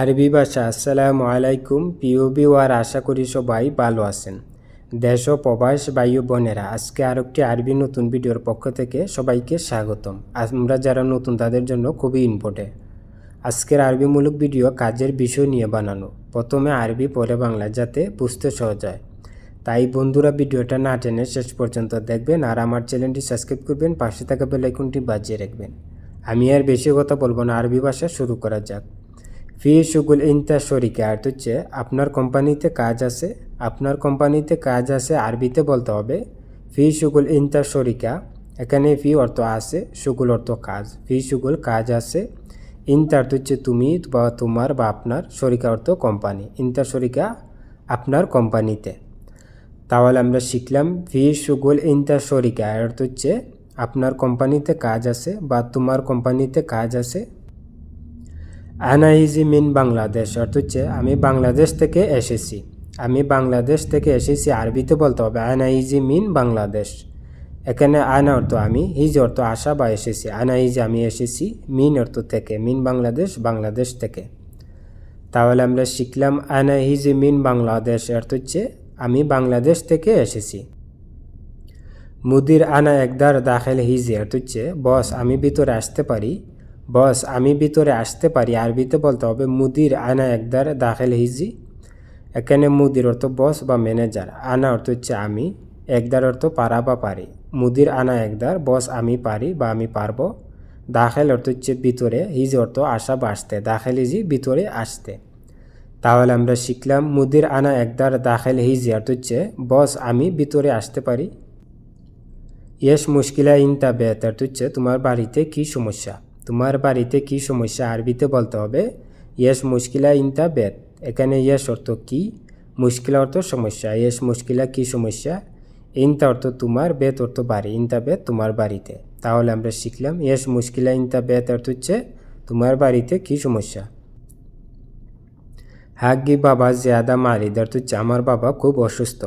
আরবি ভাষা, আসসালামু আলাইকুম পিওবি ওয়ার আশা করি সবাই ভালো আছেন। দেশ ও প্রবাস বায়ু বোনেরা, আজকে আর একটি আরবি নতুন ভিডিওর পক্ষ থেকে সবাইকে স্বাগতম। আমরা যারা নতুন, তাদের জন্য খুবই ইম্পর্টেন্ট আজকের আরবিমূলক ভিডিও কাজের বিষয় নিয়ে বানানো। প্রথমে আরবি, পরে বাংলা, যাতে বুঝতে সহজ হয়। তাই বন্ধুরা, ভিডিওটা না টেনে শেষ পর্যন্ত দেখবেন আর আমার চ্যানেলটি সাবস্ক্রাইব করবেন, পাশে থাকা বেলাইকনটি বাজিয়ে রাখবেন। আমি আর বেশি কথা বলব না, আরবি ভাষা শুরু করা যাক। ফি শুগুল ইনতা শরিকা, আর হচ্ছে আপনার কোম্পানিতে কাজ আছে, আপনার কোম্পানিতে কাজ আছে, আরবিতে বলতে হবে, ফি শুগুল ইনতা শরিকা, এখানে ফি অর্থ আছে শুগুল অর্থ কাজ, ফি শুগুল কাজ আছে, ইনতা অর্থ হচ্ছে তুমি বা তোমার বা আপনার শরিকা অর্থ কোম্পানি, ইনতা শরিকা আপনার কোম্পানিতে। তাহলে আমরা শিখলাম ফি শুগুল ইনতা শরিকা, এর অর্থ হচ্ছে আপনার কোম্পানিতে কাজ আছে বা তোমার কোম্পানিতে কাজ আছে আনাইজি মিন বাংলাদেশ অর্থ হচ্ছে আমি বাংলাদেশ থেকে এসেছি। আমি বাংলাদেশ থেকে এসেছি, আরবিতে বলতে হবে আনাইজি মিন বাংলাদেশ এখানে আনা অর্থ আমি, হিজ অর্থ আসা বা এসেছি। আনাইজি আমি এসেছি মিন অর্থ থেকে মিন বাংলাদেশ বাংলাদেশ থেকে। তাহলে আমরা শিখলাম আনা হিজি মিন বাংলাদেশ অর্থ হচ্ছে আমি বাংলাদেশ থেকে এসেছি। মুদির আনা একদার দাখেল হিজি, অর্থ হচ্ছে, বস, আমি ভিতরে আসতে পারি। বস, আমি ভিতরে আসতে পারি আরবিতে বলতে হবে, মুদির আনা একদার দাখেল হিজি এখানে মুদির অর্থ বস বা ম্যানেজার, আনা অর্থ হচ্ছে আমি, একদার অর্থ পারা বা পারি। মুদির আনা একদার, বস, আমি পারি বা আমি পারব। দাখেল অর্থ হচ্ছে ভিতরে হিজ অর্থ আসা বা আসতে, দাখেল হিজি ভিতরে আসতে। তাহলে আমরা শিখলাম মুদির আনা একদার দাখেল হিজি অর্থ হচ্ছে বস, আমি ভিতরে আসতে পারি। ইয়েস মুশকিলা ইনতা বেত, অর্থ হচ্ছে তোমার বাড়িতে কি সমস্যা? তোমার বাড়িতে কি সমস্যা আরবিতে বলতে হবে? ইয়েস, মুশকিলা ইনতা বেত এখানে ইয়েস অর্থ কি? মুশকিলা অর্থ সমস্যা। ইয়েস, মুশকিলা কি সমস্যা? ইন ইনতা অর্থ তোমার বেত অর্থ বাড়ি। ইনতা বেত তোমার বাড়িতে। তাহলে আমরা শিখলাম, ইয়েস, মুশকিলা ইনতা বেত অর্থ হচ্ছে তোমার বাড়িতে কি সমস্যা? হাগ্গি বাবা জিয়াদা মারিদ অর্থ হচ্ছে আমার বাবা খুব অসুস্থ।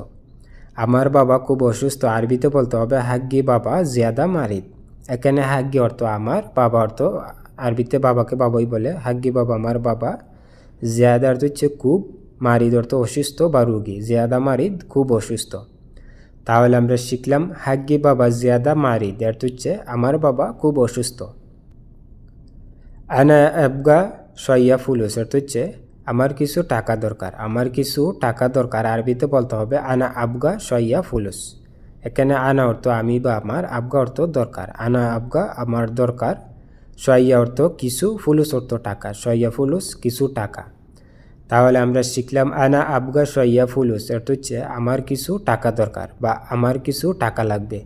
আমার বাবা খুব অসুস্থ। আরবিতে বলতে হবে হাগ্গি বাবা জিয়াদা মারিদ এখানে হাগ্গি অর্থ আমার, বাবা অর্থ আরবিতে বাবাকে বাবাই বলে, হাগ্গি বাবা আমার বাবা। জিয়াদা অর্থ হচ্ছে খুব, মারিদ অর্থ অসুস্থ বা রুগী। জিয়াদা, মারিদ খুব অসুস্থ। তাহলে আমরা শিখলাম হাগ্গি বাবা, জিয়াদা, মারিদ। অর্থ হচ্ছে আমার বাবা খুব অসুস্থ। আনা আবগা সইয়া ফুলুস। অর্থ হচ্ছে আমার কিছু টাকা দরকার। আমার কিছু টাকা দরকার। আরবিতে বলতে হবে আনা আবগা সইয়া ফুলুস। এখানে আনা অর্থ আমি বা আমার আবগা অর্থ দরকার। আনা আবগা আমার দরকার। সইয়া অর্থ কিছু, ফুলুস অর্থ টাকা। সইয়া ফুলুস কিছু টাকা। তাহলে আমরা শিখলাম আনা আবগা সইয়া ফুলুস। অর্থ হচ্ছে আমার কিছু টাকা দরকার বা আমার কিছু টাকা লাগবে।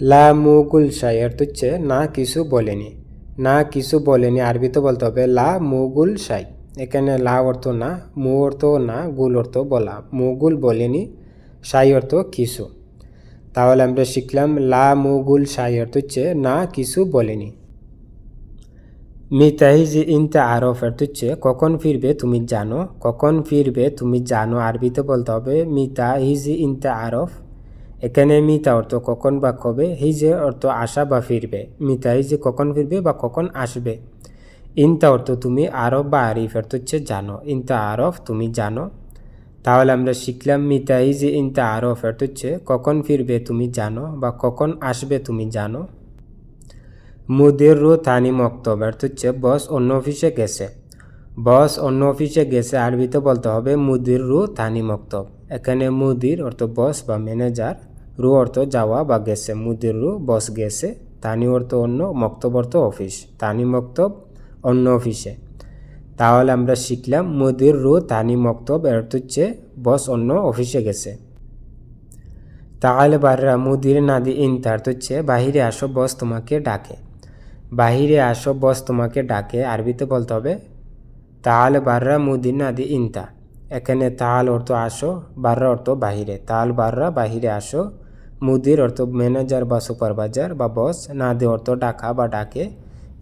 লা মুগুল সাই অর্থ হচ্ছে না কিছু বলেনি। না কিছু বলেনি, আরবিতে বলতে হবে লা মুগুল সাই। এখানে লা অর্থ না, মু অর্থ না, গুল অর্থ বলা। মুগুল বলেনি সাই অর্থ কিছু। তাহলে আমরা শিখলাম লা মুগুল সাই অর্থ হচ্ছে না, কিছু বলেনি। মিতাহিজি ইনতা আরফ অর্থ হচ্ছে কখন ফিরবে তুমি জানো, কখন ফিরবে তুমি জানো, আরবিতে বলতে হবে মিতা হিজি ইনতা আরফ। এখানে মিতা অর্থ কখন বা কবে, হিজে অর্থ আসা বা ফিরবে। মিতা হিজে কখন ফিরবে বা কখন আসবে। ইনতা অর্থ তুমি আরফ বা আরিফ অর্থ হচ্ছে জানো। ইনতা আরফ তুমি জানো। তাহলে আমরা শিখলাম মিতা যে ইনতা আরফ অর্থ হচ্ছে কখন ফিরবে তুমি জানো বা কখন আসবে তুমি জানো। মুদের রো থানি মক্তব অর্থ হচ্ছে বস অন্য অফিসে গেছে। বস অন্য অফিসে গেছে, আরবিতে বলতে হবে মুদির রু থানি মক্তব। এখানে মুদির অর্থ বস বা ম্যানেজার, রু অর্থ যাওয়া বা গেছে। মুদির রু বস গেছে, তানি অর্থ অন্য, মক্তব অর্থ অফিস, তানি মক্তব অন্য অফিসে। তাহলে আমরা শিখলাম মুদির রু তানি মক্তব এর হচ্ছে বস অন্য অফিসে গেছে। তাহলে বাররা মুদির নাদি ইনতা অর্থ হচ্ছে বাহিরে আসো বস তোমাকে ডাকে। বাহিরে আসো বস তোমাকে ডাকে, আরবিতে বলতে হবে, তাহলে বাররা মুদির নাদি ইনতা এখানে তাল অর্থ আসো, বাররা অর্থ বাহিরে। তাল বাররা বাহিরে আসো, মুদির অর্থ ম্যানেজার বা সুপারভাইজার বা বস, নাদি অর্থ ডাকা বা ডাকে।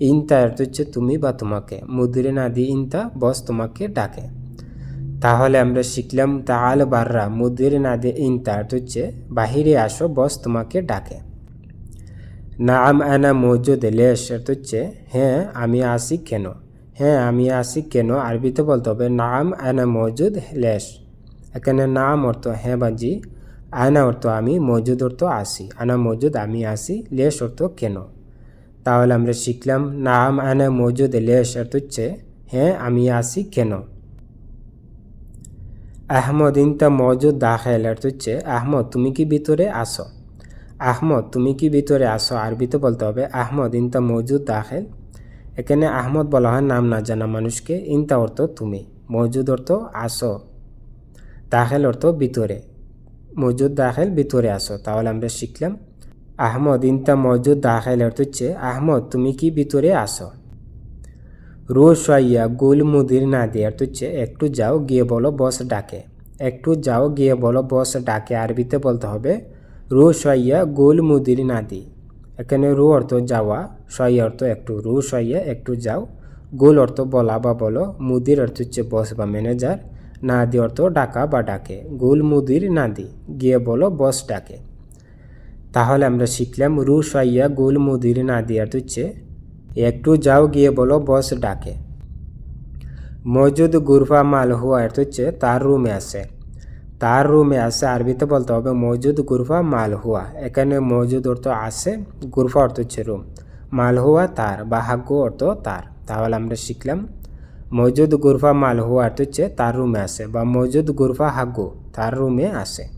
ইনতা অর্থ হচ্ছে তুমি বা তোমাকে। মুদিরে নাদি ইনতা বস তোমাকে ডাকে। তাহলে আমরা শিখলাম তাল বাররা, মুদির নাদি ইনতা হচ্ছে বাহিরে আসো, বস তোমাকে ডাকে। নাম আনা মজুদ লেশ হচ্ছে হ্যাঁ আমি আসি কেন? হ্যাঁ আমি আসি কেন? আরবিতে বলতে হবে নাম আনা মজুদ লেশ এখানে নাম অর্থ হ্যাঁ বা জি আয়না অর্থ, আমি মজুদ অর্থ আসি। আনা মজুদ, আমি আসি। লেশ অর্থ, কেন? তাহলে আমরা শিখলাম, নাম আনা মজুদ লেশ অর্থ হচ্ছে হ্যাঁ আমি আসি কেন? আহমদ ইনতা মজুদ দাখেল অর্থ হচ্ছে, আহমদ, তুমি কি ভিতরে আসো আহমদ, তুমি কি ভিতরে আসো আরবিতে বলতে হবে, আহমদ ইনতা মজুদ দাখেল এখানে আহমদ বলা হয় নাম না জানা মানুষকে, ইনতা অর্থ তুমি, মজুদ অর্থ আসো দাখেল অর্থ ভিতরে, মজুদ দাখেল ভিতরে আসো তাহলে আমরা শিখলাম আহমদ ইনতা মজুদ অর্থ হচ্ছে, আহমদ, তুমি কি ভিতরে আসো রোজ সাইয়া গোল মুদির না দিয়ে অর্থ হচ্ছে, একটু যাও, গিয়ে বলো বস ডাকে। একটু যাও, গিয়ে বলো বস ডাকে, আরবিতে বলতে হবে। রো সাইয়া গোল মুদির না দি এখানে রু অর্থ যাওয়া সাইয়া অর্থ একটু রু সাইয়া একটু যাও, গোল অর্থ বলা বা বলো, মুদির অর্থ হচ্ছে বস বা ম্যানেজার, না দি অর্থ ডাকা বা ডাকে, গোল মুদির না দি গিয়ে বলো বস ডাকে। তাহলে আমরা শিখলাম রু সাইয়া গোল মুদির না দি অর্থ হচ্ছে একটু যাও গিয়ে বলো, বস ডাকে। মজুদ গুরফা মাল হুয়া অর্থ হচ্ছে তার রুমে আছে। তার রুমে আছে, আরবিতে বলতে হবে মজুদ গুরফা মাল হুয়া। এখানে মজুদ অর্থ আছে, গুরফা অর্থ হচ্ছে রুম। মাল হুয়া তার বা হাগ্য অর্থ তার। তাহলে আমরা শিখলাম, মজুদ গুরফা মাল হুয়া অর্থ হচ্ছে তার রুমে আছে, বা মজুদ গুরফা হাগ্য তার রুমে আছে।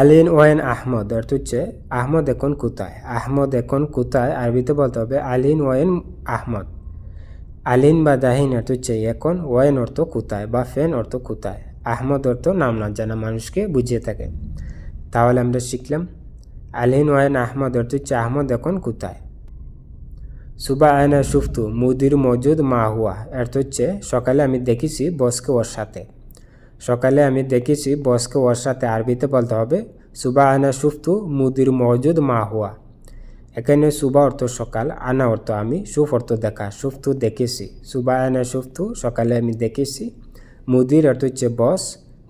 আলিন ওয়েন আহমদ, অর্থ হচ্ছে আহমদ এখন কোথায়? আহমদ এখন কোথায়? আরবিতে বলতে হবে আলিন ওয়েন আহমদ। আলিন বা দাহিন অর্থ হচ্ছে এখন ওয়েন অর্থ কোথায় বা ফেন অর্থ কোথায়? আহমদ অর্থ নাম না, জানা মানুষকে বুঝিয়ে থাকে। তাহলে আমরা শিখলাম, আলিন ওয়েন আহমদ অর্থ হচ্ছে আহমদ এখন কোথায়? সুবা আয়না সুফতু মুদির মজুদ মা হুয়া, অর্থ হচ্ছে সকালে আমি দেখেছি বসকে ওর সাথে। সকালে আমি দেখেছি বসকে ওর সাথে আরবিতে বলতে হবে সুবা আনা সুফতু মুদির মজুদ মা হুয়া। এখানে সুবা অর্থ সকাল, আনা অর্থ আমি, সুফ অর্থ দেখা। সুফতু দেখেছি সুবা আনা সুফতু, সকালে আমি দেখেছি। মুদির অর্থ হচ্ছে বস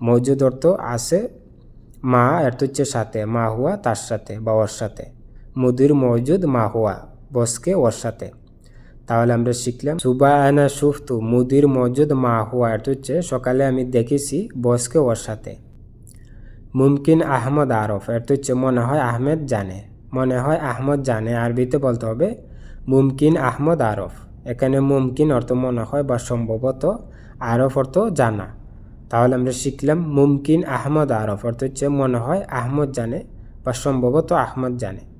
মজুদ অর্থ আছে, মা অর্থ হচ্ছে সাথে, মা হুয়া তার সাথে বা ওর সাথে। মুদির মজুদ মা হুয়া, বসকে ওর সাথে। তাহলে আমরা শিখলাম। সুবা আনা সুফতু, মুদির মজুদ মা হুয়া। হচ্ছে সকালে আমি দেখেছি বসকে ওর সাথে। মুমকিন আহমদ আরফ অর্থ হচ্ছে মনে হয় আহমেদ জানে। মনে হয় আহমদ জানে, আরবিতে বলতে হবে মুমকিন আহমদ আরফ। এখানে মুমকিন অর্থ মনে হয় বা সম্ভবত আরফ অর্থ জানা। তাহলে আমরা শিখলাম মুমকিন আহমদ আরফ, অর্থ হচ্ছে মনে হয় আহমদ জানে বা সম্ভবত আহমদ জানে।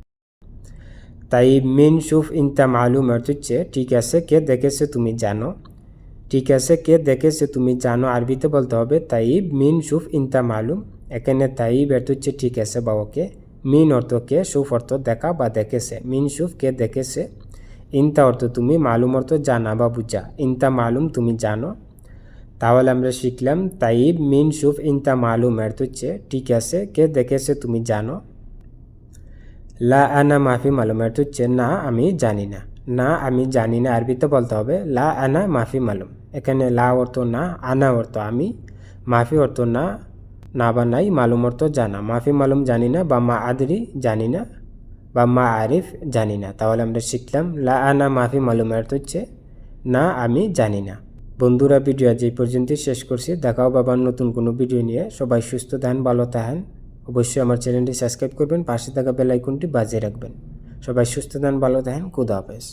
তাই মিন সুফ ইনতা মালুম অর্থ হচ্ছে ঠিক আছে, কে দেখেছে তুমি জানো? ঠিক আছে, কে দেখেছে তুমি জানো? আরবিতে বলতে হবে তাই মিন সুফ ইনতা মালুম। এখানে তাই অর্থ হচ্ছে ঠিক আছে বা ওকে মিন অর্থ কে, সুফ অর্থ দেখা বা দেখেছে। মিন সুফ কে দেখেছে? ইনতা অর্থ তুমি, মালুম অর্থ জানা বা বুঝা। ইনতা মালুম তুমি জানো? তাহলে আমরা শিখলাম তাইব, মিন সুফ ইনতা মালুম অর্থ হচ্ছে ঠিক আছে, কে দেখেছে তুমি জানো? লা আনা মাফি মালুমের হচ্ছে না আমি জানি না। না আমি জানি না আরবিতে বলতে হবে। লা আনা মাফি মালুম। এখানে লা অর্থ না, আনা অর্থ আমি। মাফি অর্থ না না বা নাই, মালুম অর্থ জানা। মাফি মালুম জানি না, বা মা আদরি জানি না, বা মা আরিফ জানি না। তাহলে আমরা শিখলাম, লা আনা মাফি মালুম অর্থ হচ্ছে, না আমি জানি না। বন্ধুরা, ভিডিও আজ এই পর্যন্তই শেষ করছি। দেখাও বাবার নতুন কোনো ভিডিও নিয়ে। সবাই সুস্থ থাকেন, ভালো থাকেন। অবশ্যই আমার চ্যানেলটি সাবস্ক্রাইব করবেন, পাশে থাকা বেল আইকনটি বাজিয়ে রাখবেন। সবাই সুস্থ থাকেন, ভালো থাকেন, খুদা হাফেজ।